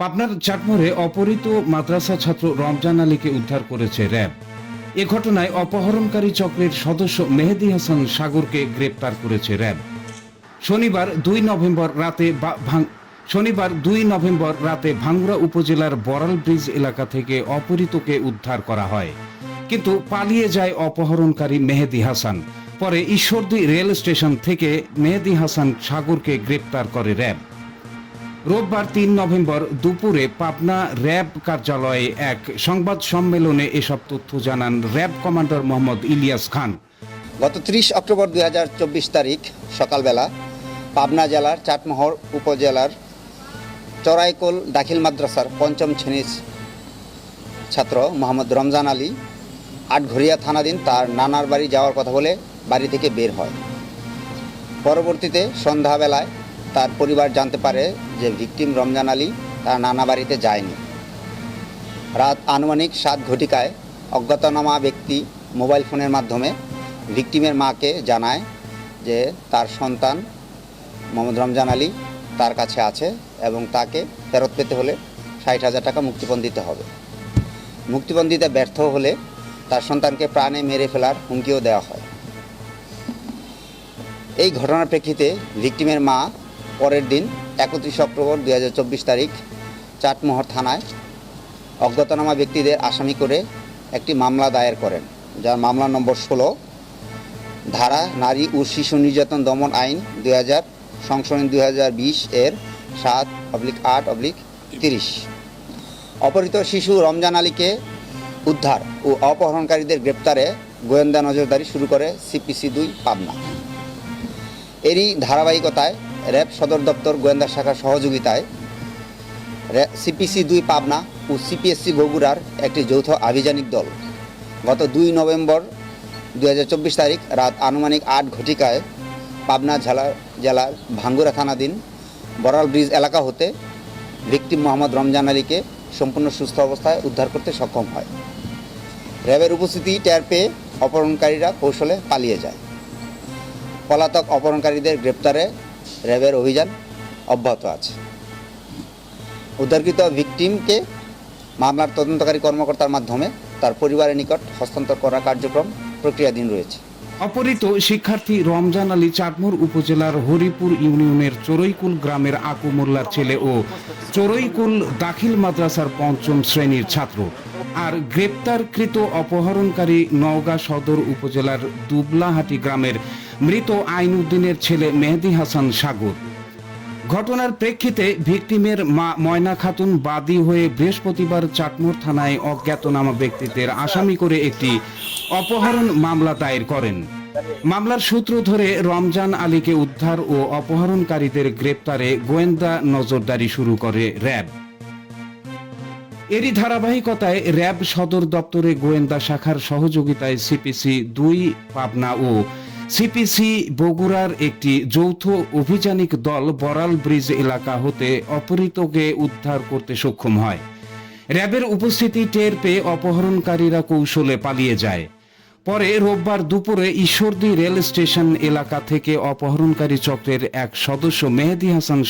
পাবনার চাটমোড়ে অপহৃত মাদ্রাসা ছাত্র রমজান আলীকে উদ্ধার করেছে র্যাব। এ ঘটনায় অপহরণকারী চক্রের সদস্য মেহেদি হাসান সাগরকে গ্রেপ্তার করেছে র্যাব। শনিবার দুই নভেম্বর রাতে শনিবার দুই নভেম্বর রাতে ভাঙ্গুড়া উপজেলার বড়াল ব্রিজ এলাকা থেকে অপহৃতকে উদ্ধার করা হয়। কিন্তু পালিয়ে যায় অপহরণকারী মেহেদি হাসান। পরে ঈশ্বরদী রেল স্টেশন থেকে মেহেদি হাসান সাগরকে গ্রেপ্তার করে র্যাব। রোববার তিন নভেম্বর দুপুরে পাবনা র্যাব কার্যালয়ে এক সংবাদ সম্মেলনে এসব তথ্য জানান র্যাব কমান্ডার মোহাম্মদ ইলিয়াস খান। গত ত্রিশ অক্টোবর দু হাজার চব্বিশ তারিখ সকালবেলা পাবনা জেলার চাটমোহর উপজেলার চড়াইকোল দাখিল মাদ্রাসার পঞ্চম শ্রেণির ছাত্র মোহাম্মদ রমজান আলী আটঘরিয়া থানাধীন তার নানার বাড়ি যাওয়ার কথা বলে বাড়ি থেকে বের হয়। পরবর্তীতে সন্ধ্যাবেলায় তার পরিবার জানতে পারে যে ভিকটিম রমজান আলী তার নানা বাড়িতে যায়নি। রাত আনুমানিক সাত ঘটিকায় অজ্ঞাতনামা ব্যক্তি মোবাইল ফোনের মাধ্যমে ভিকটিমের মাকে জানায় যে তার সন্তান মোহাম্মদ রমজান আলী তার কাছে আছে এবং তাকে ফেরত পেতে হলে ষাট হাজার টাকা মুক্তিপণ দিতে হবে। মুক্তিপণ দিতে ব্যর্থ হলে তার সন্তানকে প্রাণে মেরে ফেলার হুমকিও দেওয়া হয়। এই ঘটনার প্রেক্ষিতে ভিকটিমের মা পরের দিন একত্রিশ অক্টোবর দুই হাজার চব্বিশ তারিখ চাটমোহর থানায় অজ্ঞাতনামা ব্যক্তিদের আসামি করে একটি মামলা দায়ের করেন, যার মামলা নম্বর ষোলো, ধারা, নারী ও শিশু নির্যাতন দমন আইন দুই হাজার, সংশোধন এর সাত অবলিক আট অবলিক তিরিশ। অপহৃত শিশু রমজান আলীকে উদ্ধার ও অপহরণকারীদের গ্রেপ্তারে গোয়েন্দা নজরদারি শুরু করে সিপিসি দুই, পাবনা। এরই ধারাবাহিকতায় র্যাব সদর দপ্তর গোয়েন্দা শাখার সহযোগিতায় সিপিসি দুই পাবনা ও সিপিএসসি বগুড়ার একটি যৌথ আভিযানিক দল গত দুই নভেম্বর দু হাজার চব্বিশ তারিখ রাত আনুমানিক আট ঘটিকায় পাবনা জেলার জেলার ভাঙ্গুরা থানাধীন বড়াল ব্রিজ এলাকা হতে ভিকটিম মোহাম্মদ রমজান আলীকে সম্পূর্ণ সুস্থ অবস্থায় উদ্ধার করতে সক্ষম হয়। র্যাবের উপস্থিতি টের পেয়ে অপহরণকারীরা কৌশলে পালিয়ে যায়। পলাতক অপহরণকারীদের গ্রেপ্তারে র্যাবের অভিযান অব্যাহত আছে। উদ্ধারকৃত ভিকটিমকে মামলার তদন্তকারী কর্মকর্তার মাধ্যমে তার পরিবারের নিকট হস্তান্তর করার কার্যক্রম প্রক্রিয়াধীন রয়েছে। অপহৃত শিক্ষার্থী রমজান আলী চাটমোর উপজেলার হরিপুর ইউনিয়নের চড়ইকুল গ্রামের আকু মোল্লার ছেলে ও চড়ইকুল দাখিল মাদ্রাসার পঞ্চম শ্রেণির ছাত্র। আর গ্রেপ্তারকৃত অপহরণকারী নওগাঁ সদর উপজেলার দুবলাহাটি গ্রামের মৃত আইনউদ্দিনের ছেলে মেহেদি হাসান সাগর। ঘটনার প্রেক্ষিতে ভিকটিমের মা ময়না খাতুন বাদী হয়ে বৃহস্পতিবার চাটমোর থানায় অজ্ঞাতনামা ব্যক্তিদের আসামি করে একটি অপহরণ মামলা দায়ের করেন। মামলার সূত্র ধরে রমজান আলীকে উদ্ধার ও অপহরণকারীদের গ্রেপ্তারে গোয়েন্দা নজরদারি শুরু করে র্যাব। এরই ধারাবাহিকতায় র্যাব সদর দপ্তরে গোয়েন্দা শাখার সহযোগিতায় সিপিসি দুই, পাবনা ও সিপিসি বগুড়ার একটি যৌথ অভিযানিক দল বরাল ব্রিজ এলাকা হতে অপহৃতকে উদ্ধার করতে সক্ষম হয়। র্যাবের উপস্থিতি টের পেয়ে অপহরণকারীরা কৌশলে পালিয়ে যায়। পরে রোববার দুপুরে ঈশ্বরদী রেল স্টেশন এলাকা থেকে অপহরণকারী চক্রের এক সদস্য মেহেদি হাসান